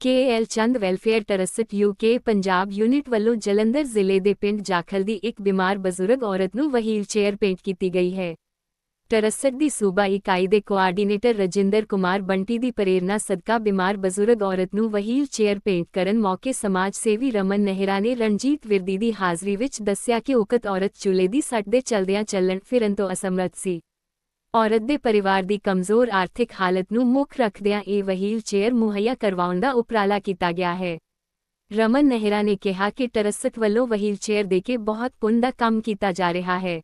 KL Chand welfare trust UK Punjab unit ਵੱਲੋਂ ਜਲੰਧਰ ਜ਼ਿਲ੍ਹੇ ਦੇ ਪਿੰਡ ਜਾਖਲ ਦੀ ਇੱਕ ਬਿਮਾਰ ਬਜ਼ੁਰਗ ਔਰਤ ਨੂੰ ਵਹੀਲ ਚੇਅਰ ਭੇਂਟ ਕੀਤੀ ਗਈ ਹੈ। ਟਰਸਟ ਦੀ ਸੂਬਾ ਇਕਾਈ ਦੇ ਕੋਆਰਡੀਨੇਟਰ ਰਜਿੰਦਰ ਕੁਮਾਰ ਬੰਟੀ ਦੀ ਪ੍ਰੇਰਣਾ ਸਦਕਾ ਬਿਮਾਰ ਬਜ਼ੁਰਗ ਔਰਤ ਨੂੰ ਵਹੀਲ ਚੇਅਰ ਭੇਂਟ ਕਰਨ ਮੌਕੇ ਸਮਾਜ ਸੇਵੀ ਰਮਨ ਨਹਿਰਾ ਨੇ ਰਣਜੀਤ ਵਿਰਦੀ ਦੀ ਹਾਜ਼ਰੀ ਵਿੱਚ ਦੱਸਿਆ ਕਿ ਉਕਤ ਔਰਤ ਚੁੱਲ੍ਹੇ ਦੀ ਸੱਟ ਦੇ ਚਲਦਿਆਂ ਚੱਲਣ ਫਿਰਨ ਤੋਂ ਅਸਮਰੱਥ ਸੀ। ਔਰਤ ਦੇ ਪਰਿਵਾਰ ਦੀ ਕਮਜ਼ੋਰ ਆਰਥਿਕ ਹਾਲਤ ਨੂੰ ਮੁੱਖ ਰੱਖਦਿਆਂ ਇਹ ਵਹੀਲ ਚੇਅਰ ਮੁਹੱਈਆ ਕਰਵਾਉਣ ਦਾ ਉਪਰਾਲਾ ਕੀਤਾ ਗਿਆ ਹੈ। ਰਮਨ ਨਹਿਰਾ ਨੇ ਕਿਹਾ ਕਿ ਟਰਸਟ ਵੱਲੋਂ ਵਹੀਲ ਚੇਅਰ ਦੇ ਕੇ ਬਹੁਤ ਪੁੰਨ ਦਾ ਕੰਮ ਕੀਤਾ ਜਾ ਰਿਹਾ ਹੈ।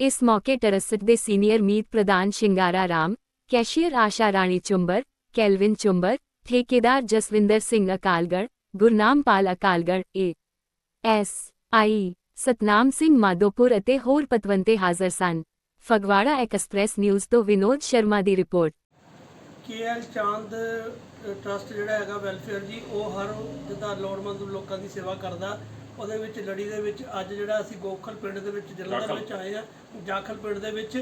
ਇਸ ਮੌਕੇ ਟਰਸਟ ਦੇ ਸੀਨੀਅਰ ਮੀਤ ਪ੍ਰਧਾਨ ਸ਼ਿੰਗਾਰਾ ਰਾਮ, ਕੈਸ਼ੀਅਰ ਆਸ਼ਾ ਰਾਣੀ ਚੁੰਬਰ, ਕੈਲਵਿਨ ਚੁੰਬਰ, ਠੇਕੇਦਾਰ Jaswinder Singh Akalgarh Gurnam Pal Akalgarh A S I, Satnam Singh Madopur ਅਤੇ ਹੋਰ ਪਤਵੰਤੇ ਹਾਜ਼ਰ ਸਨ। ਫਗਵਾੜਾ ਐਕਸਪ੍ਰੈਸ ਨਿਊਜ਼ ਤੋਂ ਵਿਨੋਦ ਸ਼ਰਮਾ ਦੀ ਰਿਪੋਰਟ। ਕੇਐਲ ਚਾਂਦ ਟਰਸਟ ਜਿਹੜਾ ਹੈਗਾ ਵੈਲਫੇਅਰ ਜੀ, ਉਹ ਹਰ ਜਿੱਦਾਂ ਲੋੜਵੰਦ ਲੋਕਾਂ ਦੀ ਸੇਵਾ ਕਰਦਾ। ਉਹਦੇ ਵਿੱਚ ਲੜੀ ਦੇ ਵਿੱਚ ਅੱਜ ਜਿਹੜਾ ਅਸੀਂ ਗੋਖਲ ਪਿੰਡ ਦੇ ਵਿੱਚ ਜਲੰਧਰ ਵਿੱਚ ਆਏ ਆ, ਜਾਖਲ ਪਿੰਡ ਦੇ ਵਿੱਚ,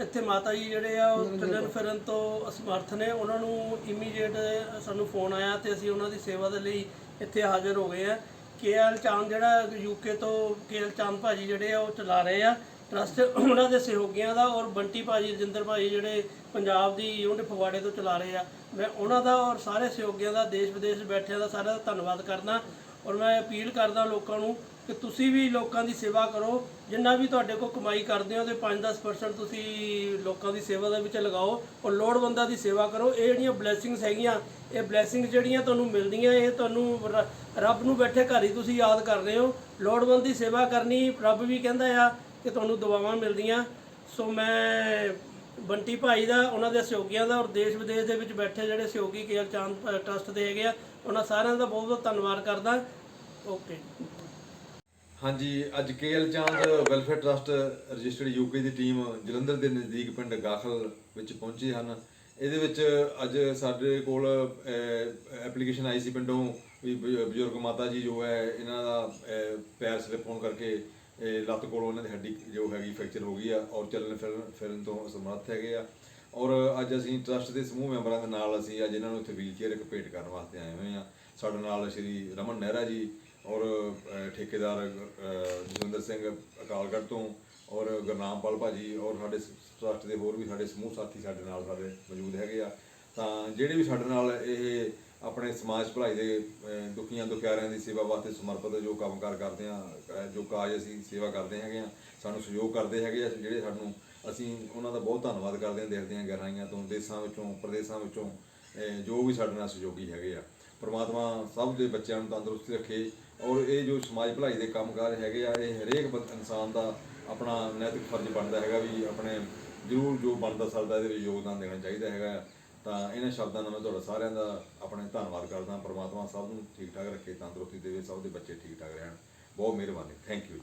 ਇੱਥੇ ਮਾਤਾ ਜੀ ਜਿਹੜੇ ਆ, ਉਹ ਚੱਲਣ ਫਿਰਨ ਤੋਂ ਅਸਮਰਥ ਨੇ। ਉਹਨਾਂ ਨੂੰ ਇਮੀਡੀਏਟ ਸਾਨੂੰ ਫੋਨ ਆਇਆ ਤੇ ਅਸੀਂ ਉਹਨਾਂ ਦੀ ਸੇਵਾ ਦੇ ਲਈ ਇੱਥੇ ਹਾਜ਼ਰ ਹੋ ਗਏ ਆ। ਕੇਐਲ ਚਾਂਦ ਜਿਹੜਾ ਯੂਕੇ ਤੋਂ ਕੇਐਲ ਚਾਂਦ ਭਾਜੀ ਜਿਹੜੇ ਆ, ਉਹ ਚਲਾ ਰਹੇ ਆ। ਟਰਸਟ ਉਹਨਾਂ ਦੇ ਸਹਿਯੋਗੀਆਂ ਦਾ ਔਰ ਬੰਟੀ ਭਾਜੀ, ਰਜਿੰਦਰ ਭਾਜੀ ਜਿਹੜੇ ਪੰਜਾਬ ਦੀ ਯੂਨਿਟ ਫਗਵਾੜੇ ਤੋਂ ਚਲਾ ਰਹੇ ਆ, ਮੈਂ ਉਹਨਾਂ ਦਾ ਔਰ ਸਾਰੇ ਸਹਿਯੋਗੀਆਂ ਦਾ ਦੇਸ਼ ਵਿਦੇਸ਼ ਬੈਠਿਆਂ ਦਾ ਸਾਰਿਆਂ ਦਾ ਧੰਨਵਾਦ ਕਰਦਾ ਔਰ ਮੈਂ ਅਪੀਲ ਕਰਦਾ ਲੋਕਾਂ ਨੂੰ ਕਿ ਤੁਸੀਂ ਵੀ ਲੋਕਾਂ ਦੀ ਸੇਵਾ ਕਰੋ, ਜਿੰਨਾ ਵੀ ਤੁਹਾਡੇ ਕੋਲ ਕਮਾਈ ਕਰਦੇ ਹੋ ਤੇ 5-10% ਤੁਸੀਂ ਲੋਕਾਂ ਦੀ ਸੇਵਾ ਦੇ ਵਿੱਚ ਲਗਾਓ ਔਰ ਲੋੜਵੰਦਾਂ ਦੀ ਸੇਵਾ ਕਰੋ, ਇਹ ਜਿਹੜੀਆਂ ਬਲੇਸਿੰਗਸ ਹੈਗੀਆਂ, ਇਹ ਬਲੇਸਿੰਗਸ ਜਿਹੜੀਆਂ ਤੁਹਾਨੂੰ ਮਿਲਦੀਆਂ, ਇਹ ਤੁਹਾਨੂੰ ਰ- ਰੱਬ ਨੂੰ ਬੈਠੇ ਘਰ ਹੀ ਤੁਸੀਂ ਯਾਦ ਕਰ ਰਹੇ ਹੋ, ਲੋੜਵੰਦ ਦੀ ਸੇਵਾ ਕਰਨੀ ਰੱਬ ਵੀ ਕਹਿੰਦਾ ਆ ਕਿ ਤੁਹਾਨੂੰ ਦੁਆਵਾਂ ਮਿਲਦੀਆਂ। ਸੋ ਮੈਂ ਬੰਟੀ ਭਾਈ ਦਾ ਉਹਨਾਂ ਦੇ ਸਹਿਯੋਗੀਆਂ ਦਾ ਔਰ ਦੇਸ਼ ਵਿਦੇਸ਼ ਦੇ ਵਿੱਚ ਬੈਠੇ ਜਿਹੜੇ ਸਹਿਯੋਗੀ ਕੇਅਰ ਚਾਂਦ ਅ, ਟਰਸਟ ਦੇ ਹੈਗੇ ਆ ਉਹਨਾਂ ਸਾਰਿਆਂ ਦਾ ਬਹੁਤ ਬਹੁਤ ਧੰਨਵਾਦ ਕਰਦਾ। ਓਕੇ। ਹਾਂਜੀ ਅੱਜ KL Chand welfare trust registered UK ਦੀ ਟੀਮ ਜਲੰਧਰ ਦੇ ਨਜ਼ਦੀਕ ਪਿੰਡ ਗਾਖਲ ਵਿੱਚ ਪਹੁੰਚੇ ਹਨ। ਇਹਦੇ ਵਿੱਚ ਅੱਜ ਸਾਡੇ ਕੋਲ ਐਪਲੀਕੇਸ਼ਨ ਆਈ ਸੀ ਪਿੰਡੋਂ ਵੀ ਬਜ਼ੁਰਗ ਮਾਤਾ ਜੀ ਜੋ ਹੈ ਇਹਨਾਂ ਦਾ ਪੈਰ ਸਲਿਪ ਹੋਣ ਕਰਕੇ ਲੱਤ ਕੋਲੋਂ ਉਹਨਾਂ ਦੀ ਹੱਡੀ ਜੋ ਹੈਗੀ ਫ੍ਰੈਕਚਰ ਹੋ ਗਈ ਆ ਔਰ ਚੱਲਣ ਫਿਰਨ ਫਿਰਨ ਤੋਂ ਅਸਮਰੱਥ ਹੈਗੇ ਆ। ਔਰ ਅੱਜ ਅਸੀਂ ਟਰਸਟ ਦੇ ਸਮੂਹ ਮੈਂਬਰਾਂ ਦੇ ਨਾਲ ਅਸੀਂ ਅੱਜ ਇਹਨਾਂ ਨੂੰ ਇੱਥੇ ਵੀਲਚੇਅਰ ਇੱਕ ਭੇਟ ਕਰਨ ਵਾਸਤੇ ਆਏ ਹੋਏ ਆ। ਸਾਡੇ ਨਾਲ ਸ਼੍ਰੀ ਰਮਨ ਨਹਿਰਾ ਜੀ ਔਰ ਠੇਕੇਦਾਰ ਅਹ, ਜਸਵਿੰਦਰ ਸਿੰਘ ਅਕਾਲਗੜ੍ਹ ਤੋਂ ਔਰ ਗੁਰਨਾਮਪਾਲ ਭਾਜੀ ਔਰ ਸਾਡੇ ਟਰਸਟ ਦੇ ਹੋਰ ਵੀ ਸਾਡੇ ਸਮੂਹ ਸਾਥੀ ਸਾਡੇ ਨਾਲ ਸਾਡੇ ਮੌਜੂਦ ਹੈਗੇ ਆ। ਤਾਂ ਜਿਹੜੇ ਵੀ ਸਾਡੇ ਨਾਲ ਇਹ ਆਪਣੇ ਸਮਾਜ ਭਲਾਈ ਦੇ ਅਹ, ਦੁਖੀਆਂ ਦੁਖਿਆਰਿਆਂ ਦੀ ਸੇਵਾ ਵਾਸਤੇ ਸਮਰਪਿਤ ਜੋ ਕੰਮਕਾਰ ਕਰਦੇ ਆ ਜੋ ਕਾਜ ਅਸੀਂ ਸੇਵਾ ਕਰਦੇ ਹੈਗੇ ਆ ਸਾਨੂੰ ਸਹਿਯੋਗ ਕਰਦੇ ਹੈਗੇ ਆ ਜਿਹੜੇ ਸਾਨੂੰ ਅਸੀਂ ਉਹਨਾਂ ਦਾ ਬਹੁਤ ਧੰਨਵਾਦ ਕਰਦੇ ਹਾਂ ਦਿਲ ਦੀਆਂ ਗਹਿਰਾਈਆਂ ਤੋਂ ਦੇਸ਼ਾਂ ਵਿੱਚੋਂ ਪ੍ਰਦੇਸ਼ਾਂ ਵਿੱਚੋਂ ਜੋ ਵੀ ਸਾਡੇ ਨਾਲ ਸਹਿਯੋਗੀ ਹੈਗੇ ਆ ਪਰਮਾਤਮਾ ਸਭ ਦੇ ਬੱਚਿਆਂ ਨੂੰ ਤੰਦਰੁਸਤੀ ਰੱਖੇ ਔਰ ਇਹ ਜੋ ਸਮਾਜ ਭਲਾਈ ਦੇ ਕੰਮਕਾਰ ਹੈਗੇ ਆ ਇਹ ਹਰੇਕ ਬੰ- ਇਨਸਾਨ ਦਾ ਆਪਣਾ ਨੈਤਿਕ ਫਰਜ਼ ਬਣਦਾ ਹੈਗਾ ਵੀ ਆਪਣੇ ਜ਼ਰੂਰ ਜੋ ਬਣਦਾ ਸਰਦਾ ਇਹਦੇ ਵਿੱਚ ਯੋਗਦਾਨ ਦੇਣਾ ਚਾਹੀਦਾ ਹੈਗਾ ਆ। ਤਾਂ ਇਹਨਾਂ ਸ਼ਬਦਾਂ ਨਾਲ ਮੈਂ ਤੁਹਾਡਾ ਸਾਰਿਆਂ ਦਾ ਆਪਣੇ ਧੰਨਵਾਦ ਕਰਦਾ। ਪਰਮਾਤਮਾ ਸਭ ਨੂੰ ਠੀਕ ਠਾਕ ਰੱਖੇ, ਤੰਦਰੁਸਤੀ ਦੇਵੇ, ਸਭ ਦੇ ਬੱਚੇ ਠੀਕ ਠਾਕ ਰਹਿਣ। ਬਹੁਤ ਮਿਹਰਬਾਨੀ। Thank you